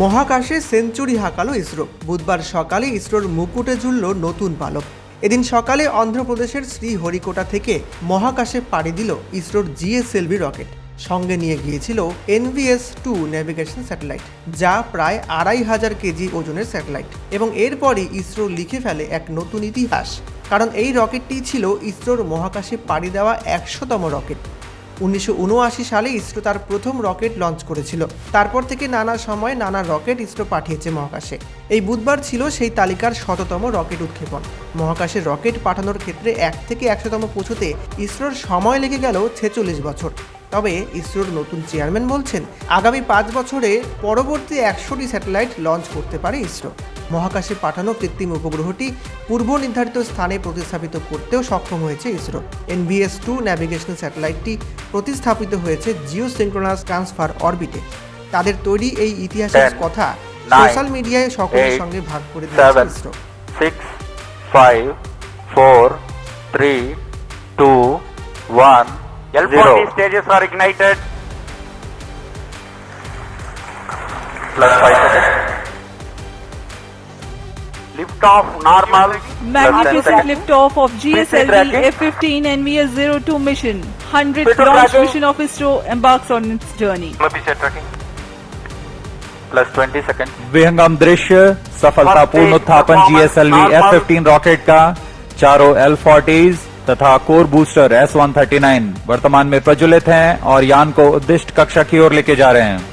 মহাকাশে সেঞ্চুরি হাঁকালো ইসরো। বুধবার সকালে ইসরোর মুকুটে ঝুলল নতুন পালক। এদিন সকালে অন্ধ্রপ্রদেশের শ্রীহরিকোটা থেকে মহাকাশে পাড়ি দিল ইসরোর জিএসএলভি রকেট। সঙ্গে নিয়ে গিয়েছিল এনভিএস টু নেভিগেশন স্যাটেলাইট, যা প্রায় আড়াই হাজার কেজি ওজনের স্যাটেলাইট, এবং এরপরই ইসরো লিখে ফেলে এক নতুন ইতিহাস। কারণ এই রকেটটি ছিল ইসরোর মহাকাশে পাড়ি দেওয়া একশোতম রকেট। উনিশশো উনআশি সালে ইসরো তার প্রথম রকেট লঞ্চ করেছিল। তারপর থেকে নানা সময় নানা রকেট ইসরো পাঠিয়েছে মহাকাশে। এই বুধবার ছিল সেই তালিকার শততম রকেট উৎক্ষেপণ। মহাকাশে রকেট পাঠানোর ক্ষেত্রে এক থেকে একশোতম পৌঁছতে ইসরোর সময় লেগে গেল ছেচল্লিশ বছর। তবে ইসরোর নতুন চেয়ারম্যান বলছেন আগামী পাঁচ বছরে পরবর্তী একশোটি স্যাটেলাইট লঞ্চ করতে পারে ইসরো। মহাকাশে পাঠানো কৃত্রিম উপগ্রহটি পূর্ব নির্ধারিত স্থানে প্রতিস্থাপিত করতেও সক্ষম হয়েছে ইসরো। এনভিএস টু ন্যাভিগেশন স্যাটেলাইটটি প্রতিস্থাপিত হয়েছে জিও সিঙ্ক্রোনাস ট্রান্সফার অরবিটে। তাদের তৈরি এই ইতিহাসের কথা সোশ্যাল মিডিয়ায় সকলের সঙ্গে ভাগ করে দিয়েছে ISRO. five, four, three, two, one, zero. L40 stages are ignited. Plus five seconds. Lift off normal. Magnificent seconds. liftoff of GSLV tracking. F-15 NVS-02 mission. 100th Speed launch tracking. mission of ISRO embarks on its journey. Officer tracking. Plus twenty seconds. विहंगम दृश्य सफलतापूर्ण उत्थापन GSLV F fifteen rocket का चारों L forties तथा core booster S one वर्तमान में प्रज्वलित हैं और यान को उद्दिष्ट कक्षा की ओर लेके जा रहे हैं।